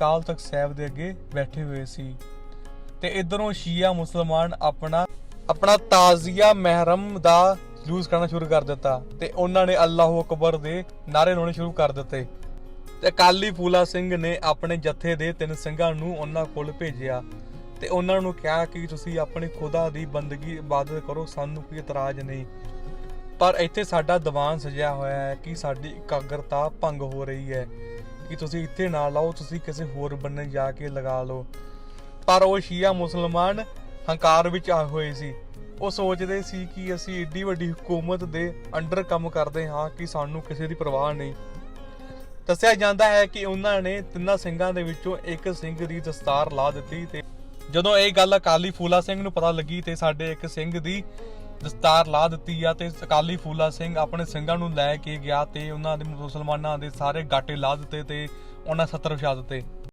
ਅਕਾਲ ਤਖਤ ਸਾਹਿਬ ਦੇ ਅੱਗੇ ਬੈਠੇ ਹੋਏ ਸੀ ਤੇ ਇਧਰੋਂ ਸ਼ੀਆ ਮੁਸਲਮਾਨ ਆਪਣਾ ਆਪਣਾ ਤਾਜ਼ੀਆ ਮਹਿਰਮ ਦਾ ਯੂਜ਼ ਕਰਨਾ ਸ਼ੁਰੂ ਕਰ ਦਿੱਤਾ ਤੇ ਉਹਨਾਂ ਨੇ ਅੱਲਾਹੂ ਅਕਬਰ ਦੇ ਨਾਰੇ ਲਾਉਣੇ ਸ਼ੁਰੂ ਕਰ ਦਿੱਤੇ। ਤੇ ਅਕਾਲੀ ਫੂਲਾ ਸਿੰਘ ਨੇ ਆਪਣੇ ਜਥੇ ਦੇ ਤਿੰਨ ਸਿੰਘਾਂ ਨੂੰ ਉਹਨਾਂ ਕੋਲ ਭੇਜਿਆ ਤੇ ਉਹਨਾਂ ਨੂੰ ਕਿਹਾ ਕਿ ਤੁਸੀਂ ਆਪਣੀ ਖੁਦਾ ਦੀ ਬੰਦਗੀ ਇਬਾਦਤ ਕਰੋ, ਸਾਨੂੰ ਕੋਈ ਇਤਰਾਜ਼ ਨਹੀਂ। ਪਰ ਇੱਥੇ ਸਾਡਾ ਦੀਵਾਨ ਸਜਿਆ ਹੋਇਆ ਹੈ ਕਿ ਸਾਡੀ ਇਕਾਗਰਤਾ ਭੰਗ ਹੋ ਰਹੀ ਹੈ। ਕਿ ਤੁਸੀਂ ਇੱਥੇ ਨਾ ਲਾਓ, ਤੁਸੀਂ ਕਿਸੇ ਹੋਰ ਬੰਨੇ ਜਾ ਕੇ ਲਗਾ ਲਓ। ਪਰ ਉਹ ਸ਼ੀਆ ਮੁਸਲਮਾਨ ਹੰਕਾਰ ਵਿੱਚ ਆ ਹੋਏ ਸੀ। ਉਹ ਸੋਚਦੇ ਸੀ ਕਿ ਅਸੀਂ ਏਡੀ ਵੱਡੀ ਹਕੂਮਤ ਦੇ ਅੰਡਰ ਕੰਮ ਕਰਦੇ ਹਾਂ ਕਿ ਸਾਨੂੰ ਕਿਸੇ ਦੀ ਪਰਵਾਹ ਨਹੀਂ। ਦੱਸਿਆ ਜਾਂਦਾ ਹੈ ਕਿ ਉਹਨਾਂ ਨੇ ਤਿੰਨਾਂ ਸਿੰਘਾਂ ਦੇ ਵਿੱਚੋਂ ਇੱਕ ਸਿੰਘ ਦੀ ਦਸਤਾਰ ਲਾ ਦਿੱਤੀ ਤੇ ਜਦੋਂ ਇਹ ਗੱਲ ਅਕਾਲੀ ਫੂਲਾ ਸਿੰਘ ਨੂੰ ਪਤਾ ਲੱਗੀ ਤੇ ਸਾਡੇ ਇੱਕ ਸਿੰਘ ਦੀ ਦਸਤਾਰ ਲਾ ਦਿੱਤੀ ਆ ਤੇ ਅਕਾਲੀ ਫੂਲਾ ਸਿੰਘ ਆਪਣੇ ਸਿੰਘਾਂ ਨੂੰ ਲੈ ਕੇ ਗਿਆ ਤੇ ਉਹਨਾਂ ਦੇ ਮੁਸਲਮਾਨਾਂ ਦੇ ਸਾਰੇ ਗਾਟੇ ਲਾ ਦਿੱਤੇ ਤੇ ਉਹਨਾਂ ਸੱਤਰ ਵਿਛਾ ਦਿੱਤੇ।